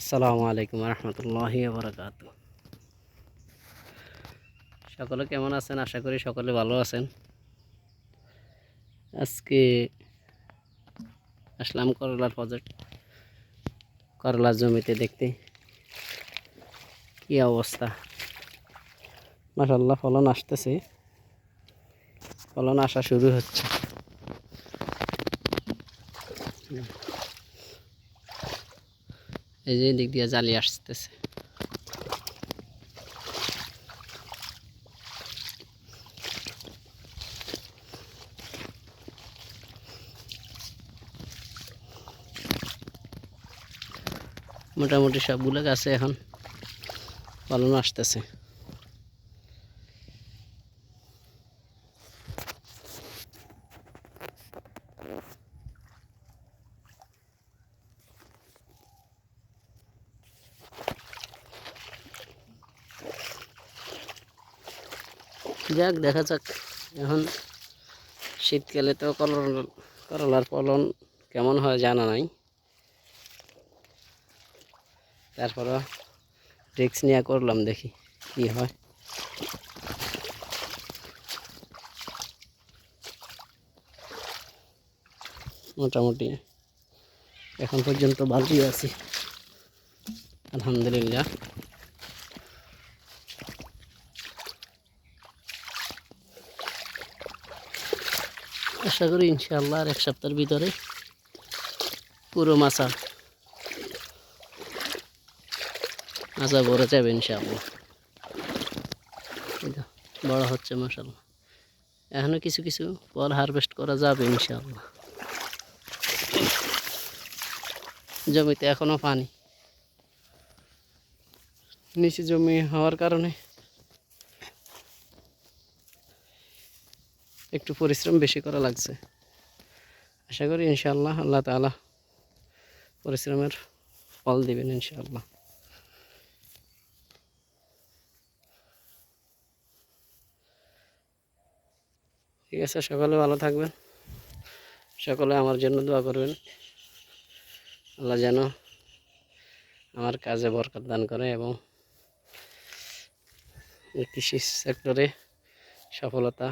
আসসালামু আলাইকুম রহমতুল্লাহি বারকাত সকলে কেমন আছেন? আশা করি সকলে ভালো আছেন। আজকে আসলাম করলার প্রজেক্ট করলার জমিতে দেখতে। কি অবস্থা? মাসাল্লাহ ফলন আসতেছে। ফলন আসা শুরু হচ্ছে। এই যে দিক দিয়ে জালি আসতেছে। মোটামুটি সবগুলো গাছে এখন ফলন আসতেছে। যাক, দেখা যাক। এখন শীতকালে তো করল করলার ফলন কেমন হয় জানা নাই। তারপরে রিক্স নিয়ে করলাম, দেখি কি হয়। মোটামুটি এখন পর্যন্ত ভালোই আছি। আলহামদুলিল্লাহ। আশা করি ইনশাআল্লাহ আর এক সপ্তাহের ভিতরে পুরো মাছা মাছা ভরে যাবে ইনশাআল্লাহ। বড় হচ্ছে মশাল্লাহ এখনও কিছু কিছু ফল হারভেস্ট করা যাবে ইনশাআল্লাহ। জমিতে এখনও পানি। নিচে জমি হওয়ার কারণে একটু পরিশ্রম বেশি করা লাগছে। আশা করি ইনশাআল্লাহ আল্লাহ তাআলা পরিশ্রমের ফল দিবেন ইনশাআল্লাহ। ঠিক আছে, সকালে ভালো থাকবেন। সকলে আমার জন্য দোয়া করবেন। আল্লাহ যেন আমার কাজে বরকত দান করে এবং কৃষি সেক্টরে সফলতা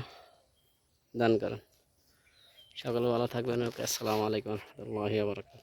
দান করেন। সকলে ভালো থাকবেন। ওকে আসসালামু আলাইকুম রহমতুল্লাহ বারকাত